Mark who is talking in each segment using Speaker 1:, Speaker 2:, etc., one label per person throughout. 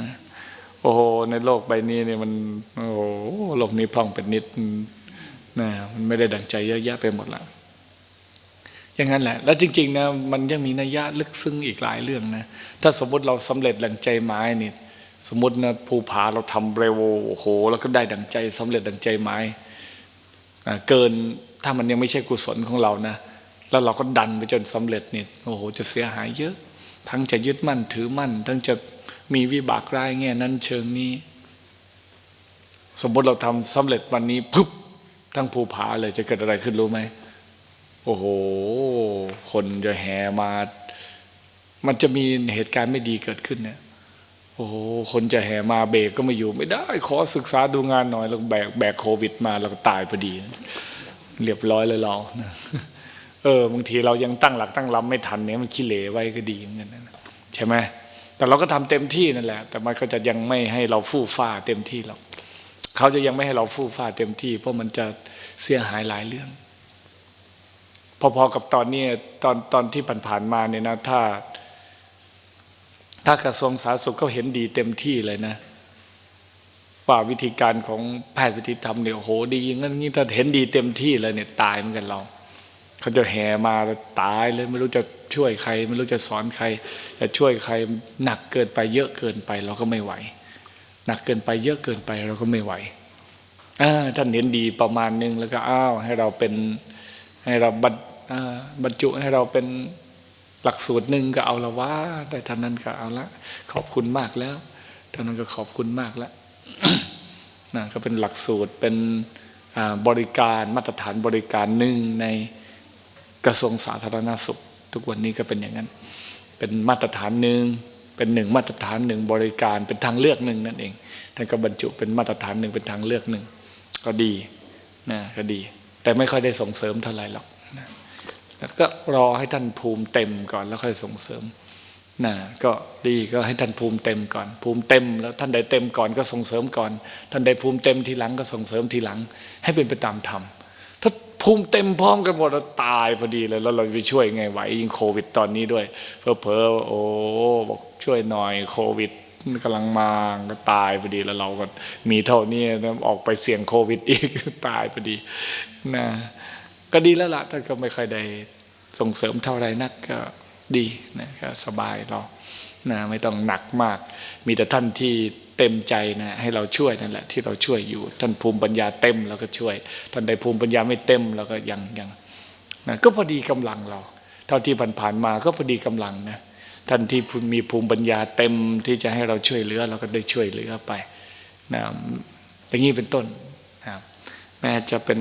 Speaker 1: นะโอ้โหในโลกใบนี้เนี่ยมันโอ้โหโลกนี้พร่องเป็นนิดนะมันไม่ได้ดังใจเยอะแยะไปหมดละอย่างนั้นแหละ แล้วจริงๆนะมันยังมีนัยยะลึกซึ้งอีกหลายเรื่องนะถ้าสมมติเราสำเร็จดังใจไม้นี่สมมตินะภูผาเราทำเร็วโอ้โห แล้วก็ได้ดังใจสำเร็จดังใจไม้อ่เกินถ้ามันยังไม่ใช่กุศลของเรานะแล้วเราก็ดันไปจนสำเร็จนี่โอ้โหจะเสียหายเยอะ ทั้งจะยึดมั่นถือมั่น ทั้งจะ มีวิบากร้ายแง่นั้นเชิงนี้ สมมติเราทำสำเร็จวันนี้ปุ๊บทั้งภูผาเลยจะเกิดอะไรขึ้นรู้ไหมโอ้โห คนจะแห่มา มันจะมีเหตุการณ์ไม่ดีเกิดขึ้นเนี่ยโอ้โห คนจะแห่มาเบรกก็ไม่อยู่ไม่ได้ ขอศึกษาดูงานหน่อยแล้วแบกแบกโควิด มาแล้วก็ตายพอดี เรียบร้อยเลยเราเออบางทีเรายังตั้งหลักตั้งลำไม่ทันเนี่ยมันขี้เหร่ไว้ก็ดีเหมือนกันนะใช่ไหม แต่เราก็ทำเต็มที่นั่นแหละ แต่มันก็จะยังไม่ให้เราฟู่ฟ้าเต็มที่หรอกเขาจะยังไม่ให้เราฟู่ฟ้าเต็มที่ เพราะมันจะเสียหายหลายเรื่อง พอๆกับตอนนี้ตอนตอนที่ผ่านๆมาเนี่ยนะถ้า ถ้ากระทรวงสาธารณสุขเขาเห็นดีเต็มที่เลยนะว่าวิธีการของแพทย์วิธีทำเนี่ยโหดีงั้นงี้ถ้าเห็นดีเต็มที่เลยเนี่ยตายเหมือนกันเราเขาจะแห่มาตายเลยไม่รู้จะ ช่วยใครไม่รู้จะสอนใคร จะช่วยใครหนักเกินไปเยอะเกินไปเราก็ไม่ไหว หนักเกินไปเยอะเกินไปเราก็ไม่ไหวอท่านเห็นดีประมาณนึงแล้วก็อ้าวให้เราเป็นให้เราบรรบรรจุให้เราเป็นหลักสูตรหนึ่งก็เอาละว่าแต่ท่านนั้นก็เอาละขอบคุณมากแล้วท่านนั้นก็ขอบคุณมากแล้วนะก็เป็นหลักสูตรเป็นบริการมาตรฐานบริการหนึ่งในกระทรวงสาธารณสุข ทุกวันนี้ก็เป็นอย่างนั้น เป็นมาตรฐานหนึ่งเป็นหนึ่งมาตรฐานหนึ่งบริการเป็นทางเลือกหนึ่งนั่นเองท่านก็บรรจุเป็นมาตรฐานหนึ่งเป็นทางเลือกหนึ่งก็ดีนะก็ดี แต่ไม่ค่อยได้ส่งเสริมเท่าไหร่หรอกนะแล้วก็รอให้ท่านภูมิเต็มก่อนแล้วค่อยส่งเสริมนะก็ดีก็ให้ท่านภูมิเต็มก่อน ภูมิเต็มแล้วท่านใดเต็มก่อนก็ส่งเสริมก่อน ท่านใดภูมิเต็มทีหลังก็ส่งเสริมทีหลัง ให้เป็นไปตามธรรม ถ้าภูมิเต็มพร้อมกันหมดเราตายพอดีเลยแล้วเราไปช่วยไงไหวยิงโควิดตอนนี้ด้วยเพอเพอโอ้บอกช่วยหน่อยโควิดกำลังมาก็ตายพอดีแล้วเราก็มีเท่านี้นะออกไปเสี่ยงโควิดอีกตายพอดีนะก็ดีแล้วล่ะท่านก็ไม่ค่อยได้ส่งเสริมเท่าไรนักก็ดีนะก็สบายเรานะไม่ต้องหนักมาก มีแต่ท่านที่ เต็มใจนะให้เราช่วยนั่นแหละที่เราช่วยอยู่ ท่านภูมิปัญญาเต็มเราก็ช่วย ท่านใดภูมิปัญญาไม่เต็มเราก็ยังยังนะก็พอดีกำลังเรา เท่าที่ผ่านๆมาก็พอดีกำลังนะท่านที่มีภูมิปัญญาเต็มที่จะให้เราช่วยเหลือ เราก็ได้ช่วยเหลือไปนะอย่างนี้เป็นต้นนะแม้จะเป็น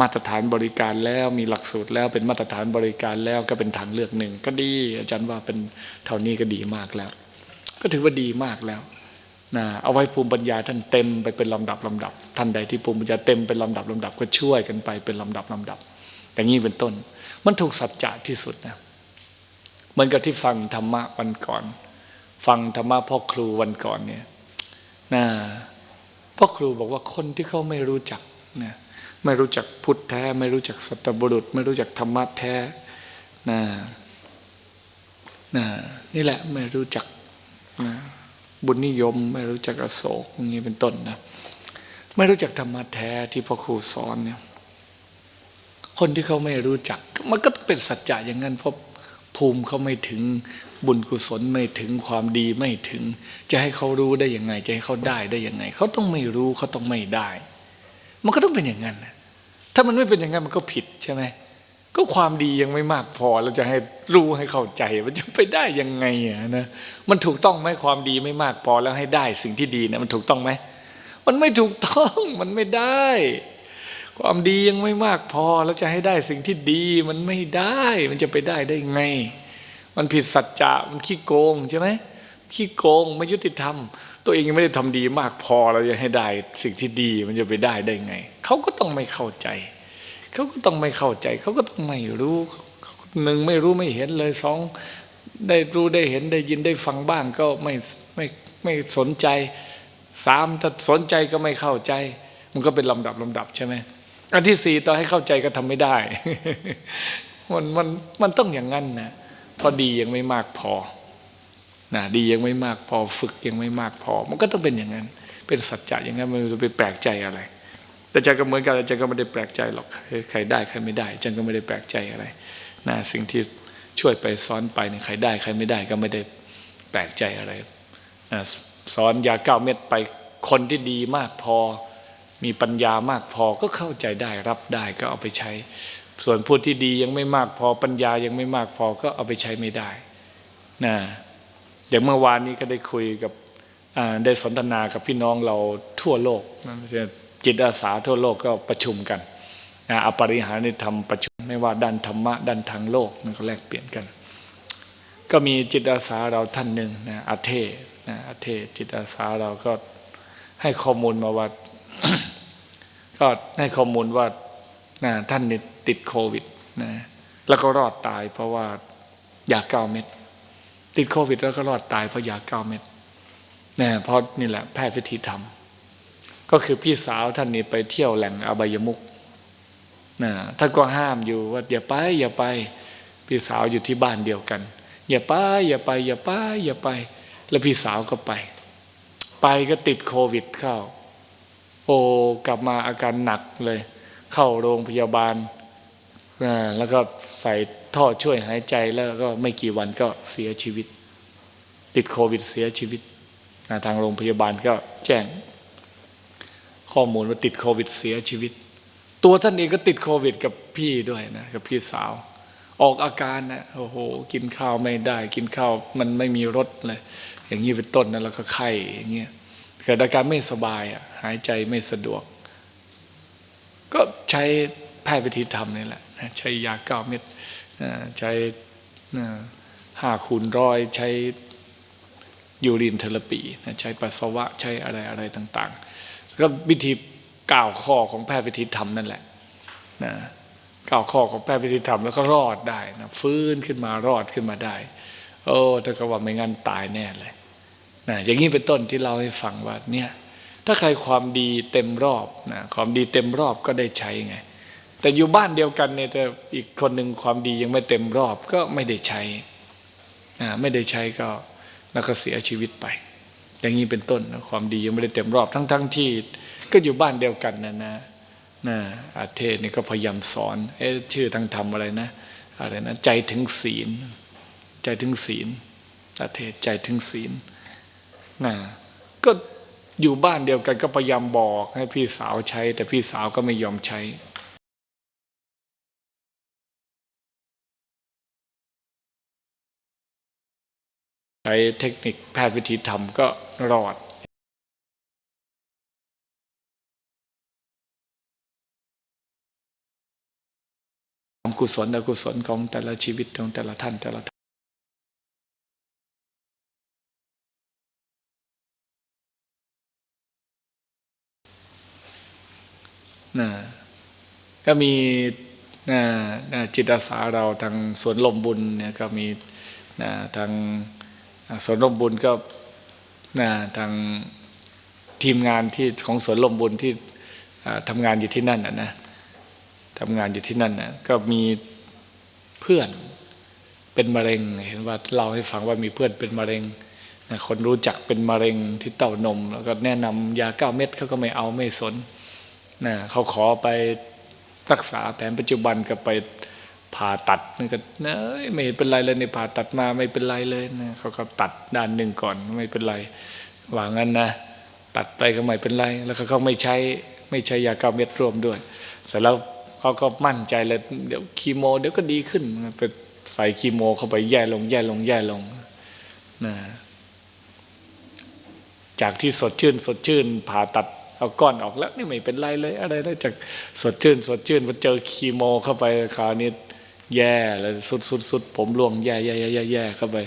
Speaker 1: มาตรฐานบริการแล้วมีหลักสูตรแล้วเป็นมาตรฐานบริการแล้วก็เป็นทางเลือกหนึ่ง ก็ดีอาจารย์ว่าเป็นเท่านี้ก็ดีมากแล้ว ก็ถือว่าดีมากแล้ว นะเอาไว้ภูมิปัญญาท่านเต็มไปเป็นลำดับลำดับ ท่านใดที่ภูมิปัญญาเต็มเป็นลำดับลำดับก็ช่วยกันไปเป็นลำดับลำดับ อย่างนี้เป็นต้น มันถูกสัจจะที่สุดนะเหมือนกับที่ฟังธรรมะวันก่อน ฟังธรรมะพ่อครูวันก่อนเนี่ยนะพ่อครูบอกว่าคนที่เขาไม่รู้จักนะไม่รู้จักพุทธแท้ ไม่รู้จักสัตบุรุษ ไม่รู้จักธรรมะแท้นะนะนี่แหละไม่รู้จักนะ บุญนิยม ไม่รู้จักอโศกอย่างนี้เป็นต้นนะไม่รู้จักธรรมะแท้ที่พ่อครูสอนเนี่ยคนที่เขาไม่รู้จัก มันก็ต้องเป็นสัจจะอย่างนั้นเพราะภูมิเขาไม่ถึงบุญกุศลไม่ถึงความดีไม่ถึง จะให้เขารู้ได้ยังไง จะให้เขาได้ได้ยังไง เขาต้องไม่รู้เขาต้องไม่ได้ มันก็ต้องเป็นอย่างนั้นถ้ามันไม่เป็นอย่างนั้นมันก็ผิดใช่ไหม ก็ความดียังไม่มากพอเราจะให้รู้ให้เข้าใจมันจะไปได้ยังไงอะนะมันถูกต้องไหมความดีไม่มากพอแล้วให้ได้สิ่งที่ดีเนะมันถูกต้องไหมมันไม่ถูกต้องมันไม่ได้ ความดียังไม่มากพอแล้วจะให้ได้สิ่งที่ดีมันไม่ได้ มันจะไปได้ได้ไง มันผิดสัจจะมันขี้โกงใช่ไหมขี้โกงไม่ยุติธรรม ตัวเองยังไม่ได้ทำดีมากพอเราจะให้ได้สิ่งที่ดีมันจะไปได้ได้ไงเขาก็ต้องไม่เข้าใจ เขาก็ต้องไม่เข้าใจ เขาก็ต้องไม่รู้หนึ่งไม่รู้ไม่เห็นเลยสองได้รู้ได้เห็นได้ยินได้ฟังบ้างก็ไม่ไม่ไม่สนใจสามถ้าสนใจก็ไม่เข้าใจ มันก็เป็นลำดับลำดับใช่ไหมอันที่สี่ต่อให้เข้าใจก็ทำไม่ได้ มันมันมันต้องอย่างนั้นนะพอดียังไม่มากพอนะดียังไม่มากพอฝึกยังไม่มากพอ มันก็ต้องเป็นอย่างนั้น เป็นสัจจะอย่างนั้นมันจะไปแปลกใจอะไร แต่อาจารย์ก็เหมือนกันอาจารย์ก็ไม่ได้แปลกใจหรอกใครได้ใครไม่ได้อาจารย์ก็ไม่ได้แปลกใจอะไรนะสิ่งที่ช่วยไปสอนไปเนี่ยใครได้ใครไม่ได้ก็ไม่ได้แปลกใจอะไรนะสอนยาเก้าเม็ดไปคนที่ดีมากพอ มีปัญญามากพอก็เข้าใจได้รับได้ก็เอาไปใช้ ส่วนผู้ที่ดียังไม่มากพอปัญญายังไม่มากพอก็เอาไปใช้ไม่ได้นะอย่างเมื่อวานนี้ก็ได้คุยกับได้สนทนากับพี่น้องเราทั่วโลกนะ จิตอาสาทั่วโลกก็ประชุมกันนะอปริหารในธรรมประชุมไม่ว่าด้านธรรมะด้านทางโลกมันก็แลกเปลี่ยนกัน ก็มีจิตอาสาเราท่านหนึ่งนะอาเทนะอาเทจิตอาสาเราก็ให้ข้อมูลมาว่าก็ให้ข้อมูลว่านะท่านนี่ติดโควิดนะแล้วก็รอดตายเพราะว่ายาเก้าเม็ดติดโควิดแล้วก็รอดตายเพราะยาเก้าเม็ดนะเพราะนี่แหละแพทย์วิธีทำ ก็คือพี่สาวท่านนี่ไปเที่ยวแหล่งอบายมุกนะท่านก็ห้ามอยู่ว่าอย่าไป อย่าไป พี่สาวอยู่ที่บ้านเดียวกัน อย่าไป อย่าไป อย่าไป อย่าไป แล้วพี่สาวก็ไป ไปก็ติดโควิดเข้า โอ้กลับมาอาการหนักเลย เข้าโรงพยาบาลแล้วก็ใส่ท่อช่วยหายใจแล้วก็ไม่กี่วันก็เสียชีวิต ติดโควิดเสียชีวิตทางโรงพยาบาลก็แจ้ง ข้อมูลว่าติดโควิดเสียชีวิต ตัวท่านเองก็ติดโควิด กับพี่ด้วยนะกับพี่สาว ออกอาการนะโอ้โหกินข้าวไม่ได้ กินข้าวมันไม่มีรสเลยอย่างนี้เป็นต้นนะแล้วก็ไข้อย่างเงี้ยเกิดอาการไม่สบายอะหายใจไม่สะดวก ก็ใช้แพทย์วิธีธรรมนี่แหละใช้ยาเก้าเม็ดใช้ห้าคูณร้อยใช้ยูรินเทอราปีใช้ปัสสาวะใช้อะไรอะไรต่าง ๆ ก็วิธีเก้าวข้อของแพทย์วิธีธรรมนั่นแหละนะเก้าวข้อของแพทย์วิธีธรรมแล้วก็รอดได้นะฟื้นขึ้นมารอดขึ้นมาได้ โอ้แต่ก็ว่าไม่งั้นตายแน่เลยนะอย่างนี้เป็นต้นที่เราให้ฟังว่าเนี่ยถ้าใครความดีเต็มรอบนะความดีเต็มรอบก็ได้ใช้ไง แต่อยู่บ้านเดียวกันเนี่ยแต่อีกคนหนึ่งความดียังไม่เต็มรอบก็ไม่ได้ใช้นะไม่ได้ใช้ก็แล้วก็เสียชีวิตไป อย่างนี้เป็นต้นนะความดียังไม่ได้เต็มรอบทั้งๆทที่ ก็อยู่บ้านเดียวกันนะนะนะอาเทศนี่ก็พยายามสอนเอ๊ะชื่อทางธรรมอะไรนะอะไรนะใจถึงศีล ใจถึงศีลอาเทศใจถึงศีลนะก็อยู่บ้านเดียวกันก็พยายามบอกให้พี่สาวใช้ แต่พี่สาวก็ไม่ยอมใช้ ช้เทคนิคแพทย์วิธีธรรมก็รอดความกุศลอกุศลของแต่ละชีวิตของแต่ละท่านแต่ละท่านนะก็มีนะนะจิตอาสาเราทางสวนลมบุญเนี่ยก็มีนะทาง สวนลมบุญก็นะทางทีมงานที่ของสวนลมบุญที่อ่าทำงานอยู่ที่นั่นนะทำงานอยู่ที่นั่นนะก็มีเพื่อนเป็นมะเร็ง เห็นว่าเล่าให้ฟังว่ามีเพื่อนเป็นมะเร็งนะคนรู้จักเป็นมะเร็งที่เต้านม แล้วก็แนะนำยาเก้าเม็ดเขาก็ไม่เอาไม่สนนะเขาขอไปรักษาแผนปัจจุบันก็ไป ผ่าตัดนี่ก็เนยไม่เป็นไรเลยในผ่าตัดมาไม่เป็นไรเลยนะเขาก็ตัดด้านหนึ่งก่อนไม่เป็นไรวางั้นนะ ตัดไปก็ไม่เป็นไร แล้วเขาไม่ใช้ไม่ใช้ยากาเม็ดร่วมด้วยเสร็จแล้วเขาก็มั่นใจเลยเดี๋ยวคีโมเดี๋ยวก็ดีขึ้นไปใส่คีโมเข้าไปแย่ลงแย่ลงแย่ลงนะจากที่สดชื่นสดชื่นผ่าตัดเอาก้อนออกแล้วนี่ไม่เป็นไรเลยอะไรได้จากสดชื่น สดชื่นพอเจอคีโมเข้าไปคราวนี้ แย่แล้วสุดสุดสุดผมร่วงแย่แย่แย่แย่เข้าไป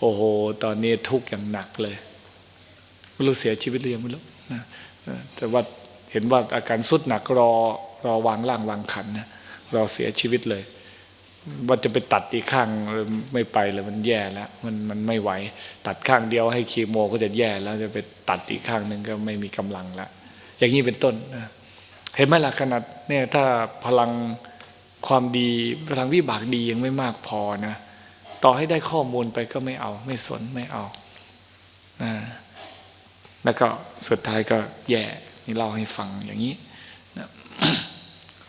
Speaker 1: โอ้โห ตอนนี้ทุกข์อย่างหนักเลยไม่รู้เสียชีวิตหรือยังไม่รู้นะแต่ว่าเห็นว่าอาการสุดหนักรอรอวางร่างวางขันนะรอเสียชีวิตเลย ว่าจะไปตัดอีกข้างไม่ไปเลยมันแย่แล้วมันมันไม่ไหว ตัดข้างเดียวให้คีโมก็จะแย่แล้วจะไปตัดอีกข้างหนึ่งก็ไม่มีกำลังแล้วอย่างนี้เป็นต้นนะเห็นไหมล่ะขนาดเนี่ยถ้าพลัง ความดีพลังวิบากดียังไม่มากพอนะต่อให้ได้ข้อมูลไปก็ไม่เอา ไม่สนไม่เอานะแล้วก็สุดท้ายก็แย่นี่เล่าให้ฟังอย่างนี้นะ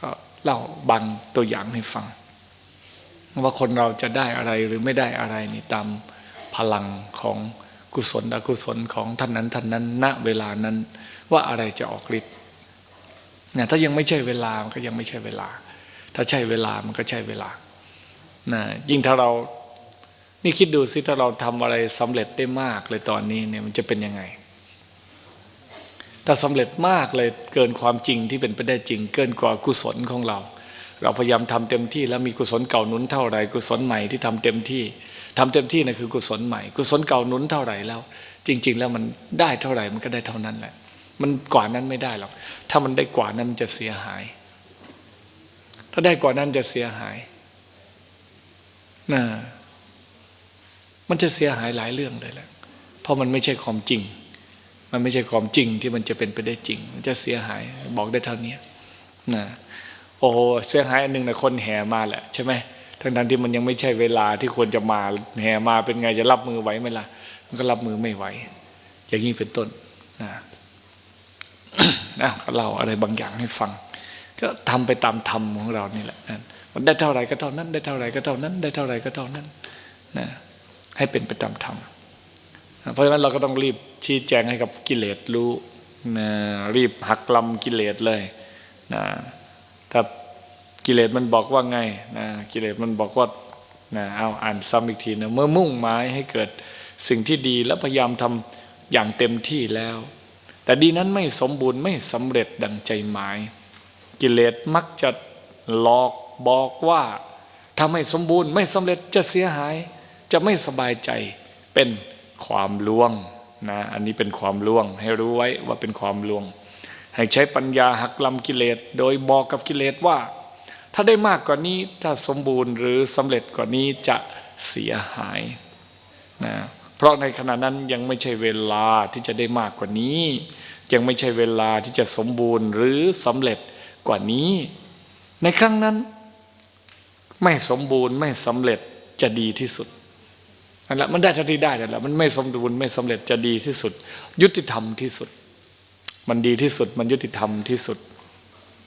Speaker 1: ก็เล่าบางตัวอย่างให้ฟัง ว่าคนเราจะได้อะไรหรือไม่ได้อะไรนี่ตามพลังของกุศลอกุศลของท่านนั้นท่านนั้นณเวลานั้น ว่าอะไรจะออกฤทธิ์นะถ้ายังไม่ใช่เวลามันก็ยังไม่ใช่เวลา ถ้าใช่เวลามันก็ใช่เวลานะยิ่งถ้าเรานี่คิดดูสิถ้าเราทำอะไรสำเร็จได้มากเลยตอนนี้เนี่ยมันจะเป็นยังไง ถ้าสำเร็จมากเลยเกินความจริงที่เป็นไปได้จริง เกินกว่ากุศลของเรา เราพยายามทำเต็มที่แล้วมีกุศลเก่าหนุนเท่าไหร่กุศลใหม่ที่ทำเต็มที่ทำเต็มที่นะคือกุศลใหม่ กุศลเก่าหนุนเท่าไหร่แล้ว จริง ๆ แล้วมันได้เท่าไหร่มันก็ได้เท่านั้นแหละ มันกว่านั้นไม่ได้หรอกถ้ามันได้กว่านั้นมันจะเสียหาย ถ้าได้กว่านั้นจะเสียหายนะมันจะเสียหายหลายเรื่องเลยแหละ เพราะมันไม่ใช่ความจริง มันไม่ใช่ความจริงที่มันจะเป็นไปได้จริง มันจะเสียหายบอกได้เท่านี้นะโอ้เสียหายอันหนึ่งนะคนแห่มาแหละใช่ไหมทั้งนั้นที่มันยังไม่ใช่เวลาที่ควรจะมาแห่มาเป็นไงจะรับมือไหวไหมล่ะ มันก็รับมือไม่ไหว อย่างนี้เป็นต้นนะนะก็เล่าอะไรบางอย่างให้ฟัง ก็ทำไปตามธรรมของเรานี่แหละนะมันได้เท่าไหร่ก็เท่านั้น ได้เท่าไหร่ก็เท่านั้น ได้เท่าไหร่ก็เท่านั้นนะให้เป็นไปตามธรรมเพราะฉะนั้นเราก็ต้องรีบชี้แจงให้กับกิเลสรู้นะรีบหักลำกิเลสเลยนะถ้ากิเลสมันบอกว่าไงนะกิเลสมันบอกว่านะเอาอ่านซ้ำอีกทีนะเมื่อมุ่งหมายให้เกิดสิ่งที่ดีแล้วพยายามทำอย่างเต็มที่แล้ว แต่ดีนั้นไม่สมบูรณ์ไม่สำเร็จดังใจหมาย กิเลสมักจะหลอกบอกว่าถ้าไม่สมบูรณ์ไม่สำเร็จจะเสียหาย จะไม่สบายใจเป็นความลวงนะอันนี้เป็นความลวง ให้รู้ไว้ว่าเป็นความลวง ให้ใช้ปัญญาหักลำกิเลส โดยบอกกับกิเลสว่า ถ้าได้มากกว่านี้ถ้าสมบูรณ์หรือสำเร็จกว่านี้จะเสียหายนะเพราะในขณะนั้นยังไม่ใช่เวลาที่จะได้มากกว่านี้ ยังไม่ใช่เวลาที่จะสมบูรณ์หรือสำเร็จ กว่านี้ ในครั้งนั้น ไม่สมบูรณ์ไม่สำเร็จจะดีที่สุดนั่นแหละมันได้เท่าที่ได้แต่ละมันไม่สมบูรณ์ไม่สำเร็จจะดีที่สุด ยุติธรรมที่สุด มันดีที่สุดมันยุติธรรมที่สุด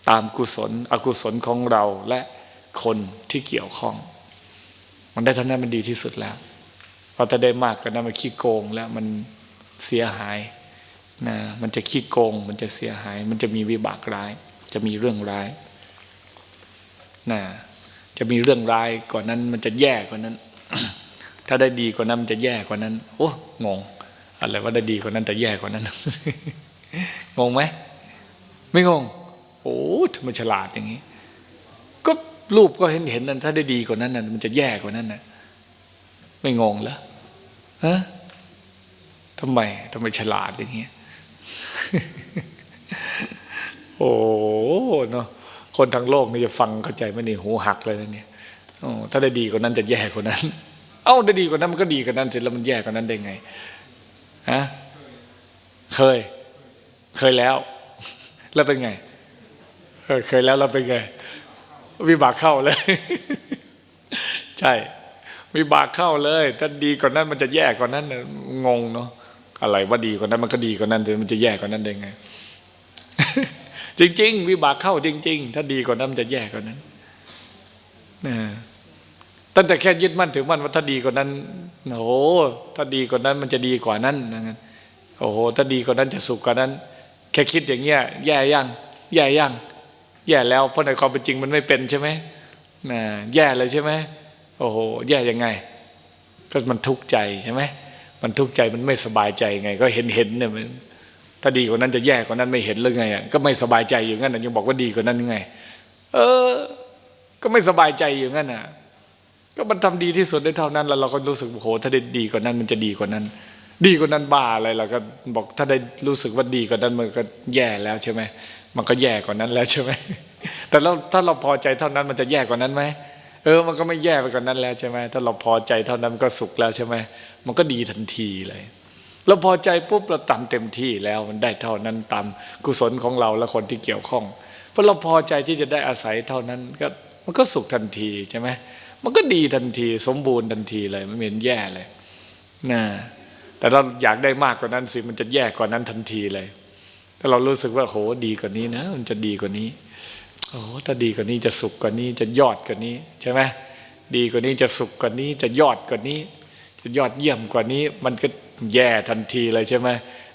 Speaker 1: ตามกุศล อกุศลของเราและคนที่เกี่ยวข้อง มันได้เท่านั้นมันดีที่สุดแล้วพอถ้าได้มากก็นั้นมันขี้โกงแล้วมันเสียหายนะมันจะขี้โกง มันจะเสียหาย มันจะมีวิบากร้าย จะมีเรื่องร้ายนะจะมีเรื่องร้ายกว่านั้นมันจะแย่กว่านั้น ถ้าได้ดีกว่านั้นมันจะแย่กว่านั้น โอ้งงอะไรว่าได้ดีกว่านั้นแต่แย่กว่านั้น งงไหมไม่งง โอ้ทำไมฉลาดอย่างนี้ ก็รูปก็เห็นเห็นนั้น ถ้าได้ดีกว่านั้นน่ะมันจะแย่กว่านั้นน่ะไม่งงเหรอฮะทำไมทำไมฉลาดอย่างนี้ โอ้เนาะคนทั้งโลกนี่จะฟังเข้าใจไหมนี่หูหักเลยนะเนี่ยถ้าได้ดีกว่านั้นจะแย่กว่านั้น เอ้าได้ดีกว่านั้นมันก็ดีกว่านั้นเสร็จแล้วมันแย่กว่านั้นได้ไงฮะเคย เคยแล้ว แล้วเป็นไงเคยแล้วแล้วเป็นไง วิบากเข้าเลย ใช่วิบากเข้าเลย ถ้าดีกว่านั้นมันจะแย่กว่านั้นงงเนาะอะไรว่าดีกว่านั้นมันก็ดีกว่านั้นแต่มันจะแย่กว่านั้นได้ไง จริง ๆ วิบากเข้าจริง ๆ ถ้าดีกว่านั้นมันจะแย่กว่านั้นนะตั้งแต่แค่ยึดมั่นถือมั่นว่าถ้าดีกว่านั้นโอ้โหถ้าดีกว่านั้นมันจะดีกว่านั้นนะงั้นโอ้โหถ้าดีกว่านั้นจะสุขกว่านั้น แค่คิดอย่างเงี้ยแย่ยังแย่ยังแย่แล้วเพราะในความเป็นจริงมันไม่เป็นใช่ไหมนะแย่เลยใช่ไหมโอ้โหแย่ยังไง ก็มันทุกข์ใจใช่ไหมมันทุกข์ใจมันไม่สบายใจไง ก็เห็นเห็นเนี่ยมัน ถ้าดีกว่านั้นจะแย่กว่านั้นไม่เห็นเลยไงก็ไม่สบายใจอยู่งั้นยังบอกว่าดีกว่านั้นยังไง เออ ก็ไม่สบายใจอยู่งั้นน่ะ ก็มันทำดีที่สุดได้เท่านั้น แล้วเราก็รู้สึกโอ้โหถ้าได้ดีกว่านั้นมันจะดีกว่านั้น ดีกว่านั้นบ้าอะไรเราก็บอกถ้าได้รู้สึกว่าดีกว่านั้นมันก็แย่แล้วใช่ไหมมันก็แย่กว่านั้นแล้วใช่ไหมแต่เราถ้าเราพอใจเท่านั้นมันจะแย่กว่านั้นไหมเออ มันก็ไม่แย่ไปกว่านั้นแล้วใช่ไหมถ้าเราพอใจเท่านั้นก็สุขแล้วใช่ไหมมันก็ดีทันทีเลย เราพอใจปุ๊บเราทำเต็มที่แล้วมันได้เท่านั้นตามกุศลของเราและคนที่เกี่ยวข้อง เพราะเราพอใจที่จะได้อาศัยเท่านั้นก็มันก็สุขทันทีใช่ไหมมันก็ดีทันที สมบูรณ์ทันทีเลยไม่เห็นแย่เลยนะแต่เราอยากได้มากกว่านั้นสิมันจะแย่กว่านั้นทันทีเลย ถ้าเรารู้สึกว่าโหดีกว่านี้นะ มันจะดีกว่านี้โอ้ถ้าดีกว่านี้จะสุขกว่านี้จะยอดกว่านี้ใช่ไหมดีกว่านี้จะสุขกว่านี้จะยอดกว่านี้ จะยอดเยี่ยมกว่านี้ มันก็ แย่ทันทีเลยใช่ไหม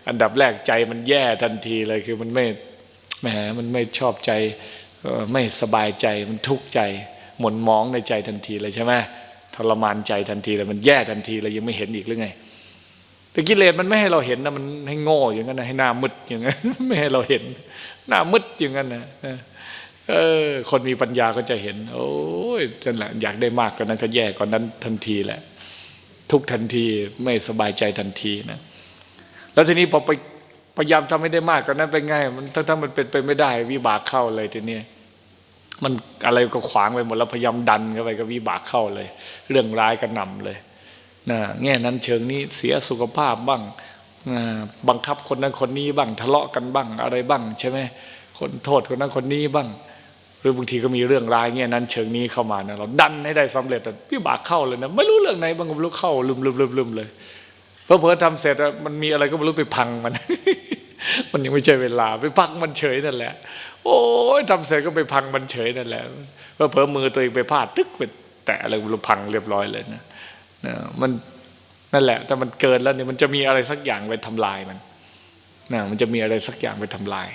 Speaker 1: อันดับแรกใจมันแย่ทันทีเลยคือมันไม่แหมมันไม่ชอบใจไม่สบายใจมันทุกข์ใจหม่นหมองในใจทันทีเลยใช่ไหมทรมานใจทันทีเลยมันแย่ทันทีเลยยังไม่เห็นอีกหรือไงแต่กิเลสมันไม่ให้เราเห็นนะมันให้โง่อย่างนั้นนะให้หน้ามืดอย่างนั้นไม่ให้เราเห็น หน้ามืดอย่างนั้นนะเออคนมีปัญญาก็จะเห็น โอ้ยนั่นแหละอยากได้มากกว่านั้นก็แย่กว่านั้นทันทีแหละ ทุกทันทีไม่สบายใจทันทีนะ แล้วทีนี้พอไปพยายามทำให้ได้มากกว่านั้นไปไงมันถ้าถ้ามันเป็นไปไม่ได้ วิบากเข้าเลยทีนี้มันอะไรก็ขวางไปหมดแล้วพยายามดันเข้าไปก็วิบากเข้าเลย เรื่องร้ายก็นำเลยนะแง่นั้นเชิงนี้เสียสุขภาพบ้างบังคับคนนั้นคนนี้บ้างทะเลาะกันบ้างอะไรบ้าง ใช่ไหมคนโทษคนนั้นคนนี้บ้าง หรือบางทีก็มีเรื่องร้ายแง่นั้น เชิงนี้เข้ามานะเราดันให้ได้สำเร็จแต่พี่บากเข้าเลยนะไม่รู้เรื่องไหนบางก็ไม่รู้เข้าลืมลืมลืมลืมเลยเพอเพอทำเสร็จมันมีอะไรก็ไม่รู้ไปพังมัน มันยังไม่ใช่เวลาไปพังมันเฉยนั่นแหละ โอ้ยทำเสร็จก็ไปพังมันเฉยนั่นแหละเพอเพอมือตัวเองไปพลาดตึกไปแตะอะไรไม่รู้พังเรียบร้อยเลยนะนะมันนั่นแหละ แต่มันเกินแล้วเนี่ยมันจะมีอะไรสักอย่างไปทำลายมันนะมันจะมีอะไรสักอย่างไปทำลาย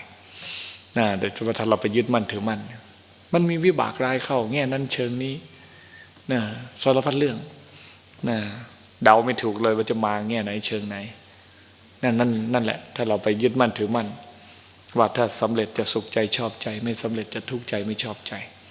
Speaker 1: นะแต่ถ้าเราไปยึดมั่นถือมั่นเนี่ย มันมีวิบากรายเข้าแง่นั้นเชิงนี้นะสารพัดเรื่องนะเดาไม่ถูกเลยว่าจะมาแง่ไหนเชิงไหนนั่นนั่นนั่นแหละ ถ้าเราไปยึดมั่นถือมั่นว่าถ้าสำเร็จจะสุขใจชอบใจ ไม่สำเร็จจะทุกข์ใจไม่ชอบใจ